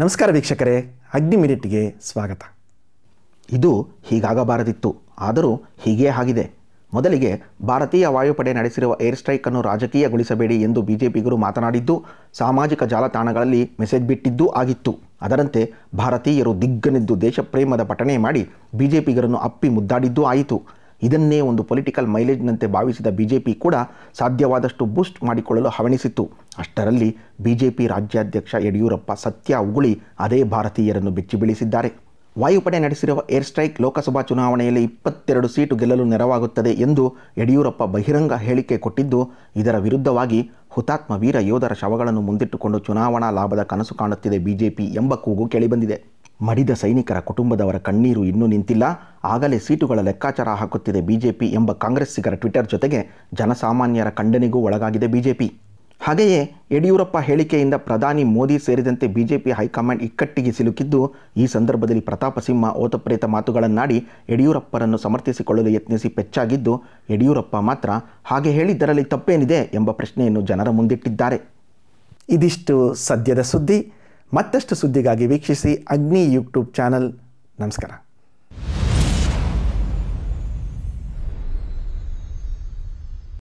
ನಮಸ್ಕಾರ ವೀಕ್ಷಕರೇ, ಅಗ್ನಿ ಮಿನಿಟ್ಗೆ ಸ್ವಾಗತ. ಇದು ಹೀಗಾಗಬಾರದಿತ್ತು, ಆದರೂ ಹೀಗೇ ಆಗಿದೆ. ಮೊದಲಿಗೆ ಭಾರತೀಯ ವಾಯುಪಡೆ ನಡೆಸಿರುವ ಏರ್ ಸ್ಟ್ರೈಕ್ ಅನ್ನು ರಾಜಕೀಯಗೊಳಿಸಬೇಡಿ ಎಂದು ಬಿಜೆಪಿಗರು ಮಾತನಾಡಿದ್ದು, ಸಾಮಾಜಿಕ ಜಾಲತಾಣಗಳಲ್ಲಿ ಮೆಸೇಜ್ ಬಿಟ್ಟಿದ್ದೂ ಆಗಿತ್ತು. ಅದರಂತೆ ಭಾರತೀಯರು ದಿಗ್ಗನೆದ್ದು ದೇಶಪ್ರೇಮದ ಪಠಣೆ ಮಾಡಿ ಬಿಜೆಪಿಗರನ್ನು ಅಪ್ಪಿ ಮುದ್ದಾಡಿದ್ದೂ ಆಯಿತು. ಇದನ್ನೇ ಒಂದು ಪೊಲಿಟಿಕಲ್ ಮೈಲೇಜ್ನಂತೆ ಭಾವಿಸಿದ ಬಿಜೆಪಿ ಕೂಡ ಸಾಧ್ಯವಾದಷ್ಟು ಬೂಸ್ಟ್ ಮಾಡಿಕೊಳ್ಳಲು ಹವಣಿಸಿತ್ತು. ಅಷ್ಟರಲ್ಲಿ ಬಿಜೆಪಿ ರಾಜ್ಯಾಧ್ಯಕ್ಷ ಯಡಿಯೂರಪ್ಪ ಸತ್ಯ ಉಗುಳಿ ಅದೇ ಭಾರತೀಯರನ್ನು ಬೆಚ್ಚಿ ಬೀಳಿಸಿದ್ದಾರೆ. ವಾಯುಪಡೆ ನಡೆಸಿರುವ ಏರ್ ಸ್ಟ್ರೈಕ್ ಲೋಕಸಭಾ ಚುನಾವಣೆಯಲ್ಲಿ ಇಪ್ಪತ್ತೆರಡು ಸೀಟು ಗೆಲ್ಲಲು ನೆರವಾಗುತ್ತದೆ ಎಂದು ಯಡಿಯೂರಪ್ಪ ಬಹಿರಂಗ ಹೇಳಿಕೆ ಕೊಟ್ಟಿದ್ದು, ಇದರ ವಿರುದ್ಧವಾಗಿ ಹುತಾತ್ಮ ವೀರ ಯೋಧರ ಶವಗಳನ್ನು ಮುಂದಿಟ್ಟುಕೊಂಡು ಚುನಾವಣಾ ಲಾಭದ ಕನಸು ಕಾಣುತ್ತಿದೆ ಬಿಜೆಪಿ ಎಂಬ ಕೂಗು ಕೇಳಿಬಂದಿದೆ. ಮಡಿದ ಸೈನಿಕರ ಕುಟುಂಬದವರ ಕಣ್ಣೀರು ಇನ್ನೂ ನಿಂತಿಲ್ಲ. ಆಗಲೇ ಸೀಟುಗಳ ಲೆಕ್ಕಾಚಾರ ಹಾಕುತ್ತಿದೆ ಬಿಜೆಪಿ ಎಂಬ ಕಾಂಗ್ರೆಸ್ಸಿಗರ ಟ್ವಿಟರ್ ಜೊತೆಗೆ ಜನಸಾಮಾನ್ಯರ ಖಂಡನೆಗೂ ಒಳಗಾಗಿದೆ ಬಿಜೆಪಿ. ಹಾಗೆಯೇ ಯಡಿಯೂರಪ್ಪ ಹೇಳಿಕೆಯಿಂದ ಪ್ರಧಾನಿ ಮೋದಿ ಸೇರಿದಂತೆ ಬಿಜೆಪಿ ಹೈಕಮಾಂಡ್ ಇಕ್ಕಟ್ಟಿಗೆ ಸಿಲುಕಿದ್ದು, ಈ ಸಂದರ್ಭದಲ್ಲಿ ಪ್ರತಾಪ ಸಿಂಹ ಓತಪ್ರೇತ ಮಾತುಗಳನ್ನಾಡಿ ಯಡಿಯೂರಪ್ಪರನ್ನು ಸಮರ್ಥಿಸಿಕೊಳ್ಳಲು ಯತ್ನಿಸಿ ಪೆಚ್ಚಾಗಿದ್ದು, ಯಡಿಯೂರಪ್ಪ ಮಾತ್ರ ಹಾಗೆ ಹೇಳಿದ್ದರಲ್ಲಿ ತಪ್ಪೇನಿದೆ ಎಂಬ ಪ್ರಶ್ನೆಯನ್ನು ಜನರ ಮುಂದಿಟ್ಟಿದ್ದಾರೆ. ಇದಿಷ್ಟು ಸದ್ಯದ ಸುದ್ದಿ. ಮತ್ತಷ್ಟು ಸುದ್ದಿಗಾಗಿ ವೀಕ್ಷಿಸಿ ಅಗ್ನಿ ಯೂಟ್ಯೂಬ್ ಚಾನಲ್. ನಮಸ್ಕಾರ.